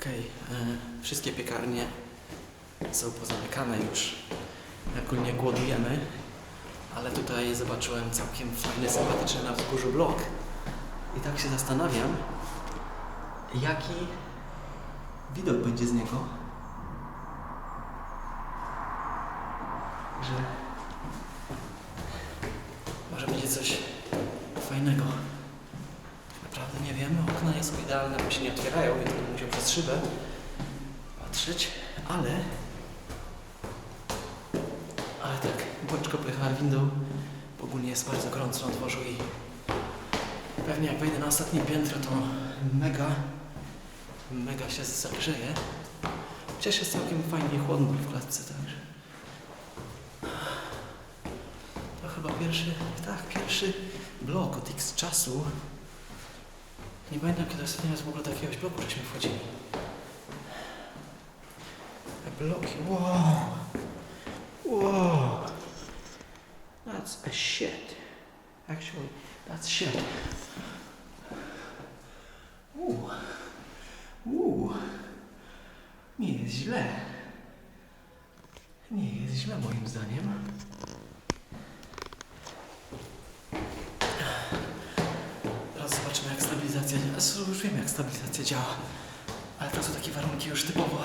Okej, e, wszystkie piekarnie są pozamykane już. Ogólnie głodujemy, ale tutaj zobaczyłem całkiem fajny, sympatyczny na wzgórzu blok. I tak się zastanawiam, jaki widok będzie z niego. Że może będzie coś fajnego. Naprawdę nie wiemy, okna nie są idealne, bo się nie otwierają, szybę patrzeć, ale... Ale tak, Błeczko pojechała windą, ogólnie jest bardzo gorąco na dworzu i pewnie jak wejdę na ostatnie piętro, to mega, mega się zagrzeje. Chociaż jest całkiem fajnie chłodno w klatce, także... To chyba pierwszy, tak, pierwszy blok od X czasu. Nie pamiętam, kiedy ostatni raz w ogóle do jakiegoś bloku żeśmy wchodzili. Te bloki, wow! Wow! That's a shit. Actually, that's shit. Uuu. Uuu. Nie jest źle. Nie jest źle moim zdaniem. Teraz zobaczymy jak stabilizacja już wiem jak stabilizacja działa. Ale to są takie warunki już typowo.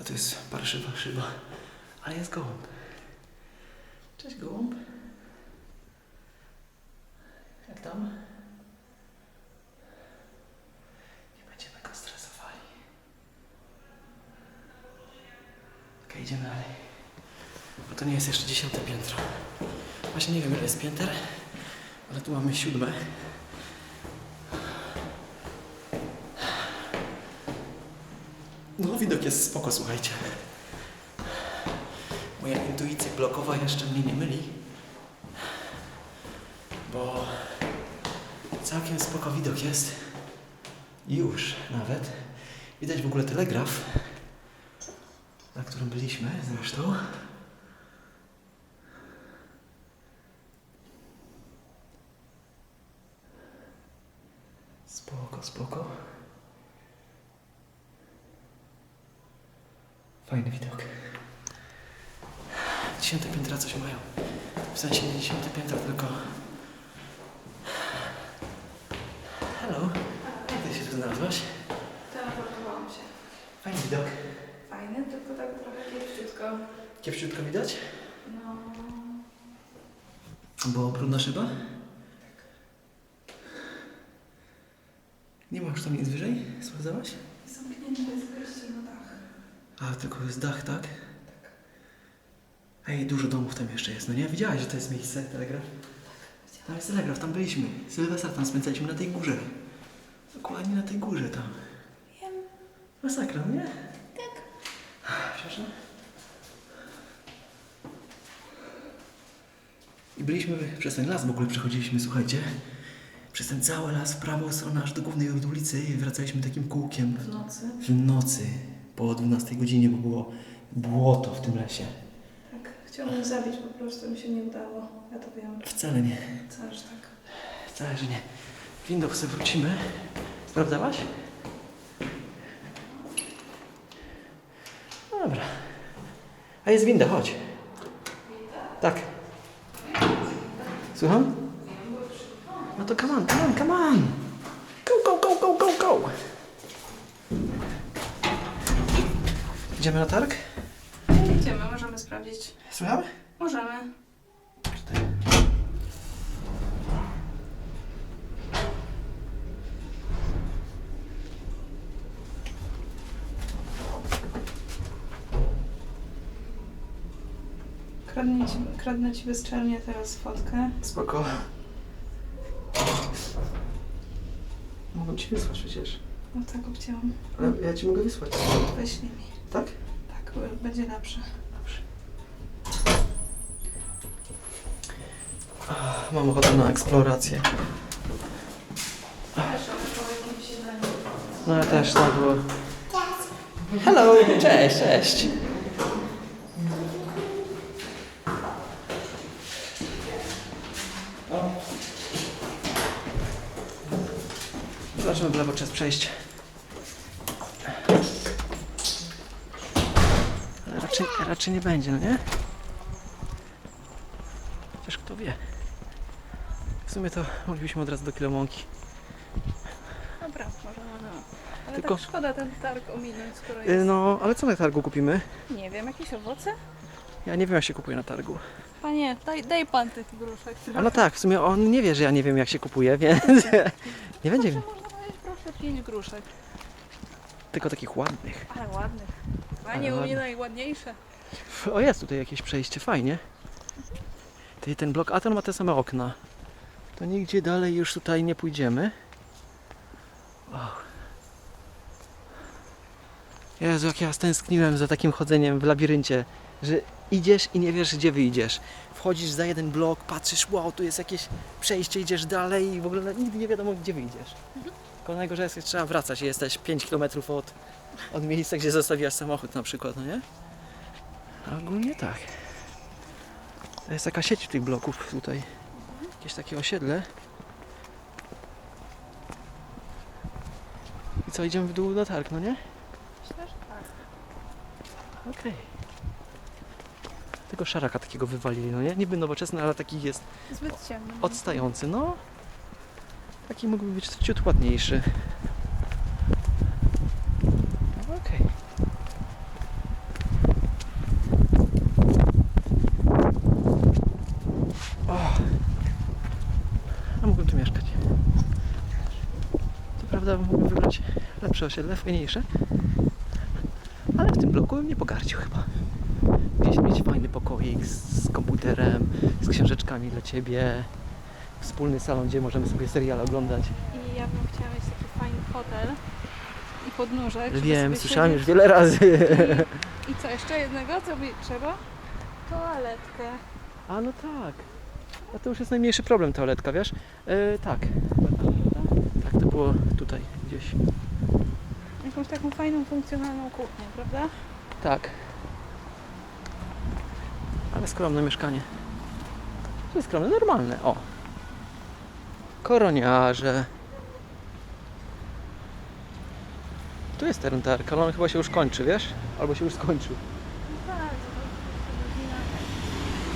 A to jest parszywa szyba. Ale jest gołąb. Cześć gołąb. Jak tam? Nie będziemy go stresowali. Okej, idziemy dalej. Bo to nie jest jeszcze dziesiąte piętro. Właśnie nie wiem ile jest pięter, ale tu mamy siódme. No widok jest spoko, słuchajcie. Moja intuicja blokowa jeszcze mnie nie myli. Bo całkiem spoko widok jest. Już nawet. Widać w ogóle telegraf, na którym byliśmy zresztą. Spoko, spoko. Fajny widok. Dziesiąte piętra coś mają. W sensie nie dziesiąte piętra, tylko... Hello. Jak ty się tu znalazłaś? Teleportowałam się. Fajny widok. Fajny, tylko tak trochę kiepściutko. Kiepściutko widać? No, Bo brudna szyba? Nie ma już tam nic wyżej? Sprawdzałaś? zamknięte jest. A, tylko jest dach, tak? Ej, dużo domów tam jeszcze jest, no nie? Widziałaś, że to jest miejsce, telegraf? Tam jest telegraf, tam byliśmy. Sylwestra tam spędzaliśmy na tej górze. Dokładnie na tej górze tam. Wiem. Masakra, no nie? Tak. Przepraszam. I byliśmy przez ten las w ogóle przechodziliśmy, słuchajcie. Przez ten cały las w prawą stronę aż do głównej ulicy i wracaliśmy takim kółkiem W nocy. w nocy po 12 godzinie, bo było błoto w tym lesie. Tak, chciałam zabić, po prostu mi się nie udało. Ja to wiem. Wcale nie. Wcale, że tak. Wcale, że nie. Windą sobie wrócimy. Sprawdzałaś? Dobra. A jest winda, chodź. Tak. Słucham? No to come on, come on, come on. Go, go, go, go, go, go. Idziemy na targ? Idziemy, możemy sprawdzić. Słuchamy? Możemy. Kradnę ci, kradnę ci bezczelnie teraz fotkę. Spoko. Mogę ci wysłać przecież. No tak obcięłam. Ale ja ci mogę wysłać. Wyślij mi. Tak? Tak, będzie lepsze. Dobrze. Ach, Mam ochotę na eksplorację. No ja też tak było. Hello! Cześć, cześć! Zobaczymy w lewo czas przejść. Raczej, raczej nie będzie, no nie? Chociaż kto wie. W sumie to moglibyśmy od razu do kilomonki. Dobra, może możemy. Ale Tylko- tak szkoda ten targ ominąć, skoro Y, jest... No, ale co na targu kupimy? Nie wiem, jakieś owoce? Ja nie wiem jak się kupuje na targu. Panie, daj, daj pan tych gruszek. A no tak, w sumie on nie wie, że ja nie wiem jak się kupuje, więc nie będzie Proszę, można powiedzieć, proszę, pięć gruszek. tylko takich ładnych. Ale ładnych. Panie, u mnie najładniejsze. O, jest tutaj jakieś przejście, fajnie. Ty, ten blok, a ten ma te same okna. To nigdzie dalej już tutaj nie pójdziemy. Wow. Jezu, jak ja stęskniłem za takim chodzeniem w labiryncie, że idziesz i nie wiesz, gdzie wyjdziesz. Wchodzisz za jeden blok, patrzysz, wow, tu jest jakieś przejście, idziesz dalej i w ogóle nigdy nie wiadomo, gdzie wyjdziesz. Tylko najgorzej jest, trzeba wracać i jesteś 5 km od, od miejsca, gdzie zostawiasz samochód na przykład, no nie? A ogólnie tak. To jest taka sieć tych bloków tutaj. Jakieś takie osiedle. I co, idziemy w dół na targ, no nie? Myślę, że tak. Okej. Tego szaraka takiego wywalili, no nie? Niby nowoczesny, ale taki jest Zbyt ciemno. odstający, no. Taki mógłby być ciut ładniejszy. No, Okej. O! A mógłbym tu mieszkać. Co prawda mógłbym wybrać lepsze osiedle, fajniejsze. Ale w tym bloku bym nie pogardził chyba. Gdzieś mieć fajny pokoik z, z komputerem, z książeczkami dla Ciebie, wspólny salon, gdzie możemy sobie serial oglądać. I ja bym chciała mieć taki fajny hotel i podnóżek. Wiem, sobie słyszałem już siedzieć. wiele razy. I, I co, jeszcze jednego? Co by trzeba? Toaletkę. A no tak. A to już jest najmniejszy problem, toaletka, wiesz? E, tak. Tak, to było tutaj gdzieś. Jakąś taką fajną, funkcjonalną kuchnię, prawda? Tak. Ale skromne mieszkanie. To jest skromne, normalne. O. Koroniarze. Tu jest teren targ, ale on chyba się już kończy, wiesz? Albo się już skończył. No tak,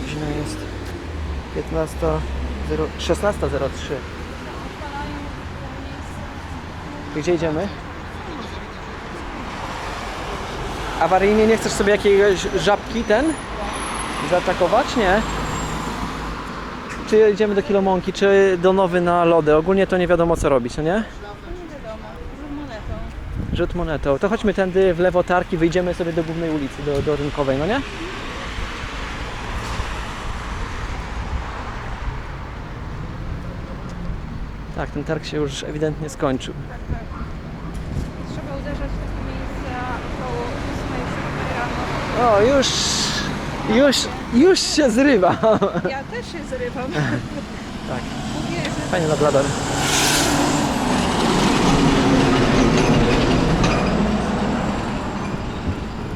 Godzina jest 15, 16.03. odpalają miejsce. Gdzie idziemy? Awaryjnie nie chcesz sobie jakiegoś żabki ten zaatakować? Nie. Czy idziemy do Kilomonki, czy do Nowy na lody? Ogólnie to nie wiadomo co robić, no nie? Nie wiadomo, monetą. Rzut monetą. To chodźmy tędy w lewo tarki, wyjdziemy sobie do głównej ulicy, do, do Rynkowej, no nie? Tak, ten targ się już ewidentnie skończył. Tak, tak. Trzeba uderzać w takie miejsca około 8 rano. O, już, już, już się zrywa. Ja też się zrywam. Tak. Fajny labrador.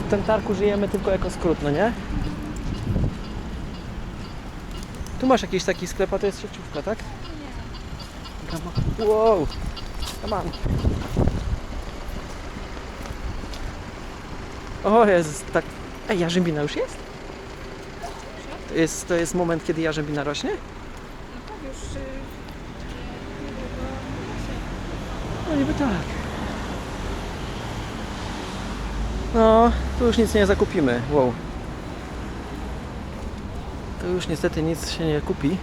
W tym targu żyjemy tylko jako skrót, no nie? Tu masz jakiś taki sklep, a to jest sieciówka, tak? Nie. Wow! Come on. O Jezus, tak... Ej, jarzębina już jest? To jest, to jest moment, kiedy jarzębina rośnie? no tak już y, niedługo No niby tak. No, tu już nic nie zakupimy. Wow. Tu już niestety nic się nie kupi.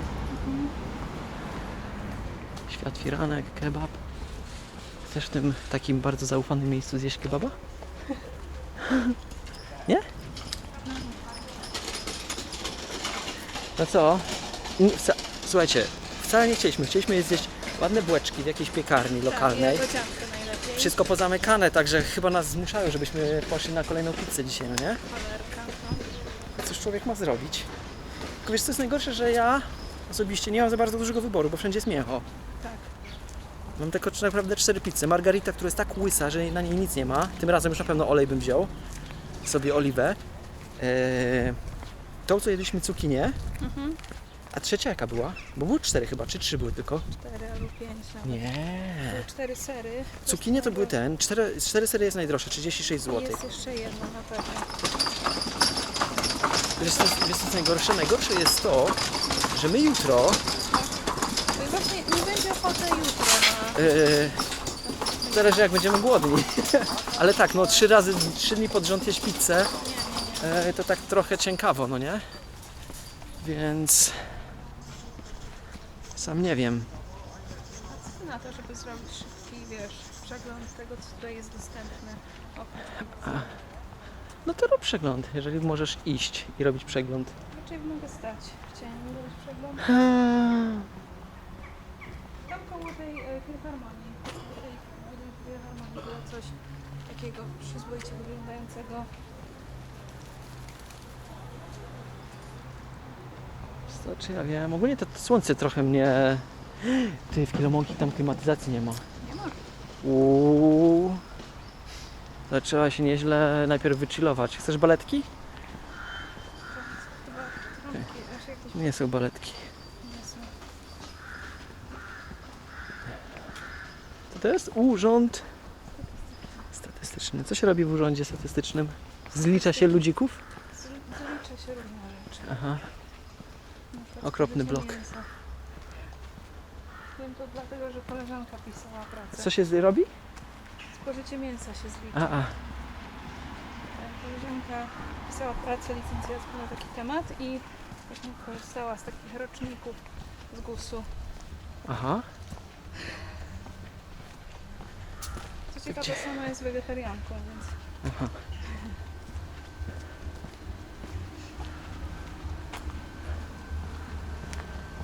Świat firanek, kebab. Chcesz w tym takim bardzo zaufanym miejscu zjeść kebaba? Nie? No co? Wca- Słuchajcie, wcale nie chcieliśmy. Chcieliśmy zjeść ładne bułeczki w jakiejś piekarni lokalnej. Tak, najlepiej. Wszystko pozamykane, także chyba nas zmuszają, żebyśmy poszli na kolejną pizzę dzisiaj, no nie? Cóż człowiek ma zrobić? Tylko wiesz, co jest najgorsze, że ja osobiście nie mam za bardzo dużego wyboru, bo wszędzie jest mięcho. Mam tylko naprawdę cztery pizze. Margarita, która jest tak łysa, że na niej nic nie ma. Tym razem już na pewno olej bym wziął. Sobie oliwę. Eee, tą, co jedliśmy cukinię. Mhm. A trzecia jaka była? Bo były cztery chyba, czy trzy były tylko? Cztery albo pięć nawet. Nie. Były cztery sery. Cukinie to były ten, cztery, cztery serie jest najdroższe, 36 zł. Jest jeszcze jedna na pewno. Wiesz co, wiesz co jest najgorsze? Najgorsze jest to, że my jutro No i właśnie nie będzie ochoty jutro. Yy, zależy jak będziemy głodni. Ale tak, no trzy razy, trzy dni pod rząd jeść pizzę, yy, to tak trochę cienkawo, no nie? Więc... Sam nie wiem. Co na to, żeby zrobić szybki, wiesz, przegląd tego, co tutaj jest dostępne? Oprócz No to rób przegląd, jeżeli możesz iść i robić przegląd. Raczej mogę stać. Chciałem robić przegląd. Koło tej e, filharmonii, tej budynku filharmonii było coś takiego przyzwoicie wyglądającego. Co, czy ja wiem, ogólnie to słońce trochę mnie... Ty, w Kilomonki tam klimatyzacji nie ma. Nie ma. Uuu. Zaczęła się nieźle najpierw wychillować. Chcesz baletki? Nie są baletki. nie są. Co to jest? Urząd statystyczny. Co się robi w urządzie statystycznym? Zlicza się ludzików? Zalicza się różne rzeczy. Aha. Przykład Okropny blok. mięsa. Wiem to dlatego, że koleżanka pisała pracę. Co się z- robi? Spożycie mięsa się zlicza. A, a. Koleżanka pisała pracę licencjacką na taki temat i właśnie korzystała z takich roczników z GUS-u. Aha. Ciekawe, sama jest wegetarianką, więc Aha.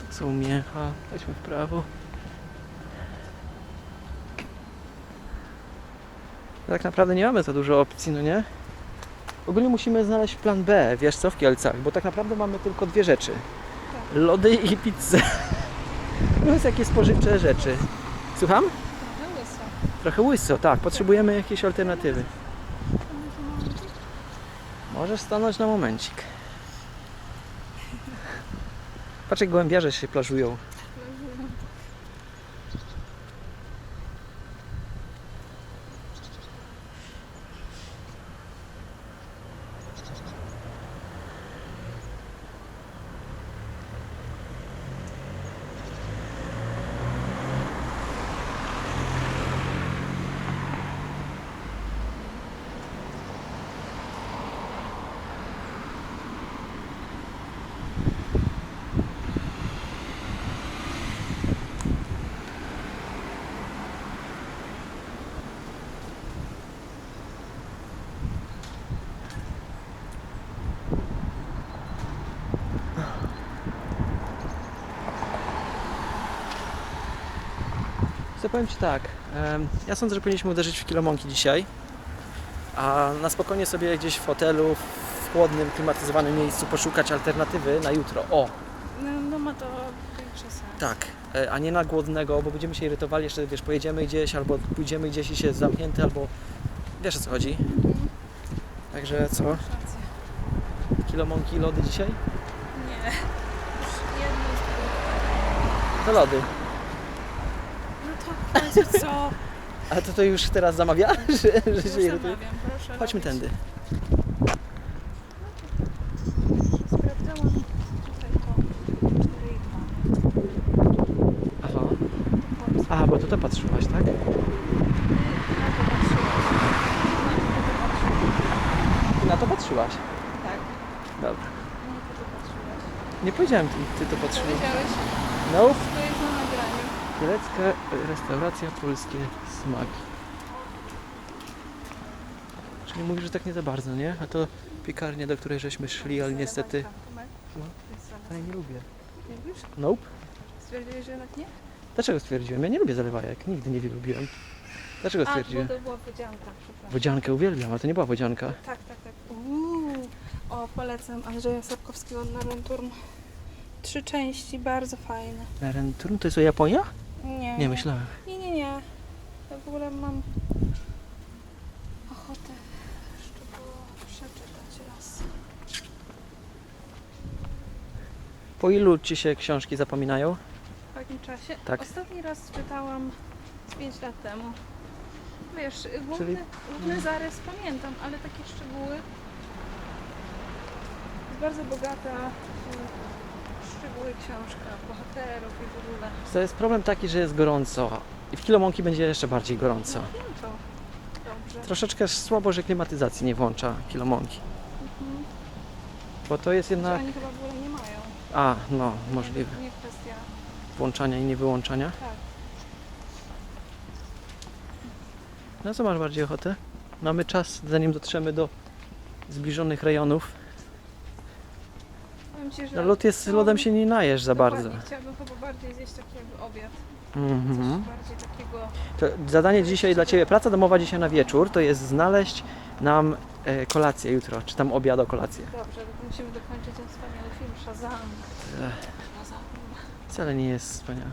Tu są miecha. Chodźmy w prawo. Tak naprawdę nie mamy za dużo opcji, no nie? Ogólnie musimy znaleźć plan B, wiesz co, w Kielcach, bo tak naprawdę mamy tylko dwie rzeczy. Lody i pizzę. Plus jakieś spożywcze rzeczy. Słucham? Trochę łyso. Tak. Potrzebujemy jakiejś alternatywy. Możesz stanąć na momencik. Patrz jak gołębiarze się plażują. Powiem Ci tak, ja sądzę, że powinniśmy uderzyć w kilomonki dzisiaj, a na spokojnie sobie gdzieś w hotelu, w chłodnym, klimatyzowanym miejscu poszukać alternatywy na jutro. O, No, no ma to większy sens. tak, e, a nie na głodnego, bo będziemy się irytowali, jeszcze wiesz, pojedziemy gdzieś, albo pójdziemy gdzieś i się jest zamknięty, albo wiesz o co chodzi. Także co, kilomonki, lody dzisiaj? Nie. Już jedno z. To lody. W końcu co? A to to już teraz zamawia, że, że się Już irytuje? zamawiam, proszę Chodźmy robić. tędy. Sprawdzałam tutaj to 4,2. Aha. Polskie. A, bo tu to patrzyłaś, tak? Na to patrzyłam. Na to patrzyłam. to patrzyłaś. Tak. Dobra. Na to patrzyłaś. Nie powiedziałem, ty, ty to patrzyłaś. Powiedziałeś, No. to jest. Kielecka restauracja polskie smaki. Czyli mówisz, że tak nie za bardzo, nie? A to piekarnia, do której żeśmy szli, ale niestety... No. Ale nie lubię. Nie lubisz? Nope. Stwierdziłeś, że jednak nie? Dlaczego stwierdziłem? Ja nie lubię zalewajek. Nigdy nie lubiłem. Dlaczego A, bo stwierdziłem? to była wodzianka, przepraszam. Wodziankę uwielbiam, ale to nie była wodzianka. Tak, tak, tak. Uuu. O, polecam Andrzeja Sapkowskiego na Renturn. Trzy części, bardzo fajne. Renturn to jest o Japonia? Nie, Nie, myślałem. Nie, nie, nie. Ja w ogóle mam ochotę jeszcze było przeczytać raz. Po ilu ci się książki zapominają? W jakim czasie? Tak. Ostatni raz czytałam z 5 lat temu. Wiesz, główny, Czyli- główny zarys pamiętam, ale takie szczegóły. Jest bardzo bogata szczegóły książka, bohaterów i w ogóle. To jest problem taki, że jest gorąco. I w Kilomąki będzie jeszcze bardziej gorąco. No, to. Dobrze. Troszeczkę słabo, że klimatyzacji nie włącza Kilomąki. Mhm. Bo to jest jednak... oni chyba w ogóle nie mają. A, no, możliwe. Nie kwestia. Włączania i niewyłączania. Tak. Na co masz bardziej ochotę? Mamy czas, zanim dotrzemy do zbliżonych rejonów. Ci, że No, lód jest, lodem się nie najesz za bardzo. Dokładnie, Chciałabym chyba bardziej zjeść taki jakby obiad. Mhm. Coś bardziej takiego. To zadanie dzisiaj dla Ciebie, praca domowa dzisiaj na wieczór, to jest znaleźć nam e, kolację jutro, czy tam obiad o kolację. Dobrze, to musimy dokończyć ten wspaniały film Shazam. Shazam. wcale nie jest wspaniały.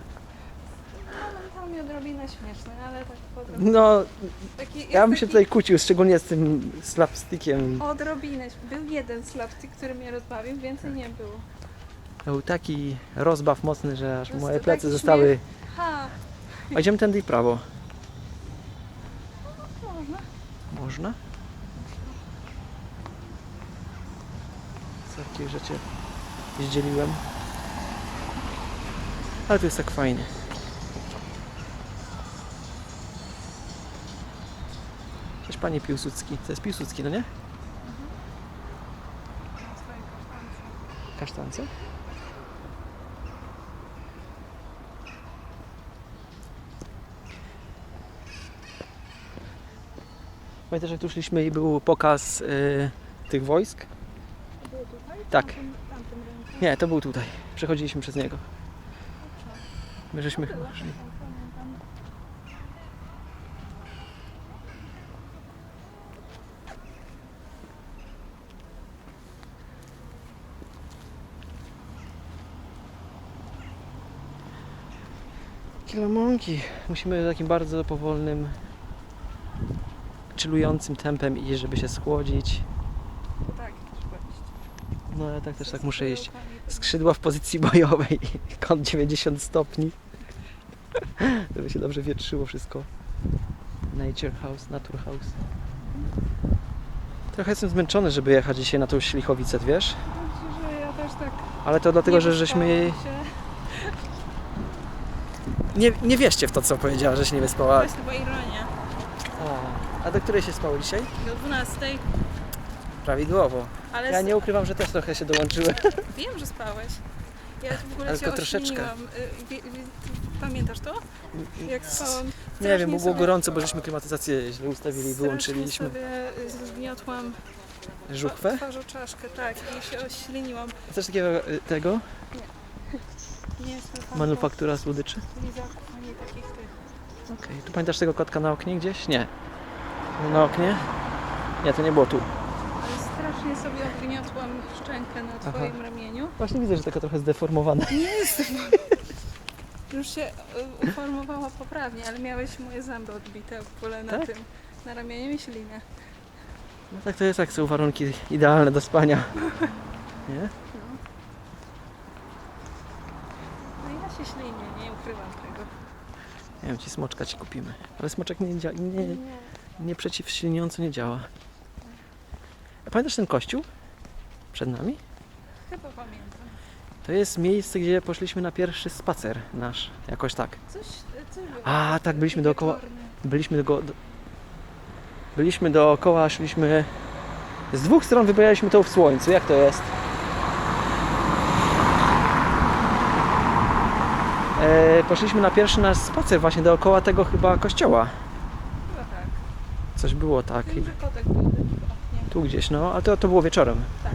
Momentami odrobinę śmieszny, ale tak potem. No, Taki, ja bym się taki tutaj kłócił, szczególnie z tym slapstickiem. Odrobinę. Był jeden slapstick, który mnie rozbawił, więcej nie było. Był taki rozbaw mocny, że aż Po prostu moje plecy zostały... Ha! A idziemy tędy i prawo. Można. Można? Z takich rzeczy zdzieliłem. Ale to jest tak fajnie. Panie Piłsudski. To jest Piłsudski, no nie? Kasztance. Pamiętasz jak tu szliśmy i był pokaz y, tych wojsk? To było tutaj? Tak. Tamtym, tamtym? Nie, to był tutaj. Przechodziliśmy przez niego. My żeśmy chyba szli. tak, pamiętam. Kilomonki. Musimy takim bardzo powolnym, chillującym tempem iść, żeby się schłodzić. Tak, trzeba iść. No ale tak też tak muszę iść. Skrzydła w pozycji bojowej. Kąt 90 stopni. Żeby się dobrze wietrzyło wszystko. Nature House, Nature House. Trochę jestem zmęczony, żeby jechać dzisiaj na tą Ślichowicę, wiesz? Ci, że ja też tak Ale to dlatego, nie że żeśmy... wyspałam Się. Nie, nie wierzcie w to, co powiedziała, że się nie To wyspała. jest chyba ironia. A, a do której się spało dzisiaj? Do 12, Prawidłowo. ale Ja s- nie ukrywam, że też trochę się dołączyłem. wiem, że spałeś. Ja w ogóle Ale tylko troszeczkę. Y, Pamiętasz to? Jak spałam? Nie wiem, bo było sobie- gorąco, bo żeśmy klimatyzację źle ustawili i wyłączyliśmy. Sobie zgniotłam Żuchwę? twarzą czaszkę, tak, i się ośliniłam. Coś takiego y, tego? Nie Manufaktura słodyczy? Okej. Tu pamiętasz tego kotka na oknie gdzieś? Nie. Na oknie? Nie, to nie było tu. Ale strasznie sobie obgniotłam szczękę na Aha. twoim ramieniu. Właśnie widzę, że taka trochę zdeformowana. Nie jestem. Już się y, uformowała poprawnie, ale miałeś moje zęby odbite w ogóle na Tak? tym, na ramieniu i ślinę. No tak to jest, jak są warunki idealne do spania. Nie? No. no i ja się nie ukrywam tego. Nie wiem, ci smoczka ci kupimy. Ale smoczek nie, dzia- nie, Nie. nie przeciwśliniąco nie działa. A pamiętasz ten kościół? Przed nami? Chyba pamiętam. To jest miejsce, gdzie poszliśmy na pierwszy spacer nasz. Jakoś tak. Coś, coś było. A, tak, byliśmy dookoła- wieczorny. Byliśmy do, do, byliśmy dookoła, szliśmy z dwóch stron wybieraliśmy to w słońcu. Jak to jest? Poszliśmy na pierwszy nasz spacer właśnie dookoła tego chyba kościoła. Chyba tak. Coś było tak. Wiem, że kotek był w oknie. Tu gdzieś, no, ale to, to było wieczorem. Tak.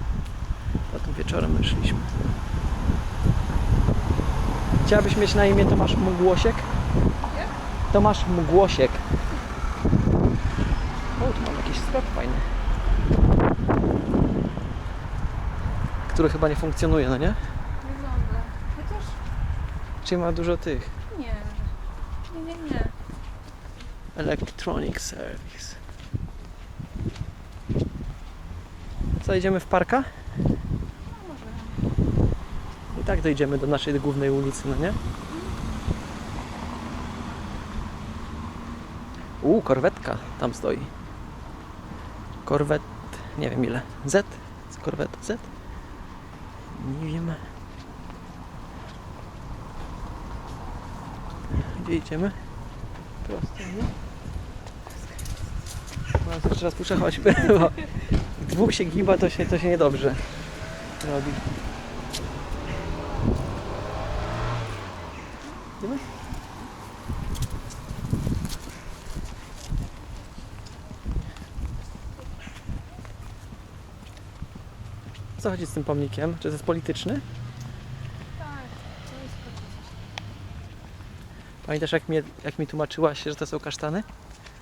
Potem wieczorem wyszliśmy. Chciałabyś mieć na imię Tomasz Mgłosiek? Jak? Tomasz Mgłosiek. O, tu mam jakiś sklep fajny. Który chyba nie funkcjonuje, no nie? Czyli ma dużo tych. nie. Nie, nie, nie. Electronic Service. Co, idziemy w parka? No może. I tak dojdziemy do naszej głównej ulicy, no nie? U, korwetka tam stoi. Korwet, nie wiem ile. Z? Korwetu Z? Nie wiem. Gdzie idziemy? Prosto, nie? To jeszcze raz muszę bo jak dwóch się giba, to się, to się niedobrze robi. Co chodzi z tym pomnikiem? Czy to jest polityczny? Tak, to jest pocisk. Pamiętasz jak, mnie, jak mi tłumaczyłaś, że to są kasztany?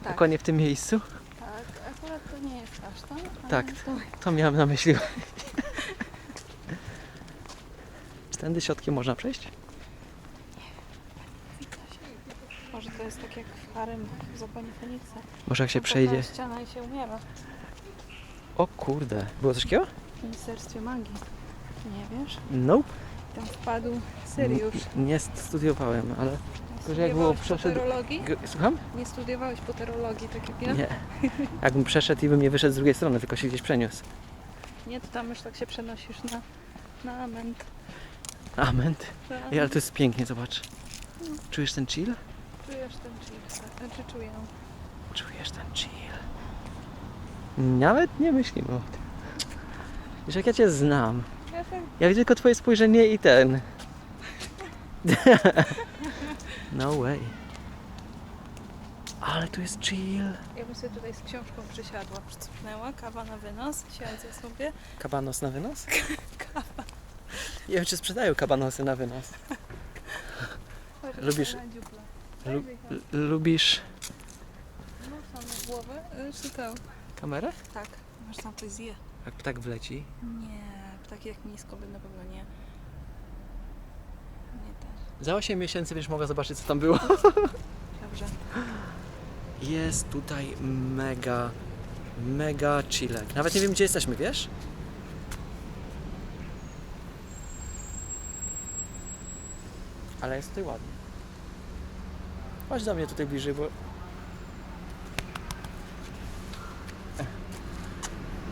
Tak, Dokładnie w tym miejscu? tak. Akurat to nie jest kasztan. ale Tak. To... To miałem na myśli. Czy tędy środkiem można przejść? Może to jest tak jak w Harem w Zakonie Feniksa. Może jak się przejdzie. taka ściana i się umiera. O kurde, było coś takiego? W Ministerstwie Magii. Nie wiesz? Nope. Tam wpadł Syriusz. Nie studiowałem, ale że jak było przeszedł- poterologii? Słucham? Nie studiowałeś poterologii, tak jak ja? Nie. Jakbym przeszedł i bym nie wyszedł z drugiej strony, tylko się gdzieś przeniósł. Nie, to tam już tak się przenosisz na, na ament. Amen. Na Ej, ale to jest pięknie, zobacz. Czujesz ten chill? Czujesz ten chill. Znaczy czuję. Czujesz ten chill. Nawet nie myślimy o tym. Wiesz, jak ja cię znam. Tak Ja widzę tylko twoje spojrzenie i ten. No way. Ale tu jest chill. Ja bym sobie tutaj z książką przysiadła, przycupnęła, kawa na wynos, siedzę sobie. Kabanos na wynos? Nie wiem, czy sprzedają kabanosy na wynos. Lubisz- na. Lu- l- lubisz No, samą głowę, y, czy to? kamerę? Tak, masz tam coś zje. Jak ptak wleci. Nie, ptaki jak nisko by na pewno nie. Za 8 miesięcy wiesz, mogę zobaczyć, co tam było. Dobrze. Jest tutaj mega, mega chillek. Nawet nie wiem, gdzie jesteśmy, wiesz? Ale jest tutaj ładnie. Chodź do mnie tutaj bliżej, bo...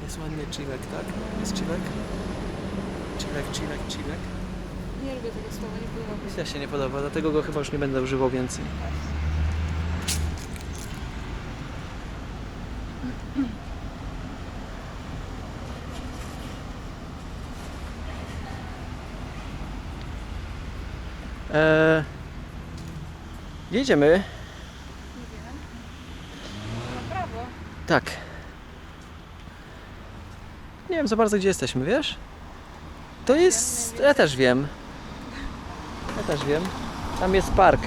Jest ładny chillek, tak? Jest chillek? Chillek, chillek, chillek. Nie lubię tego słowa, nie było. Ja się nie podoba, dlatego go chyba już nie będę używał więcej. Eee, jedziemy. Nie wiem. Na prawo. Tak. Nie wiem za bardzo gdzie jesteśmy, wiesz? To jest. Ja też wiem. Ja też wiem. Tam jest park.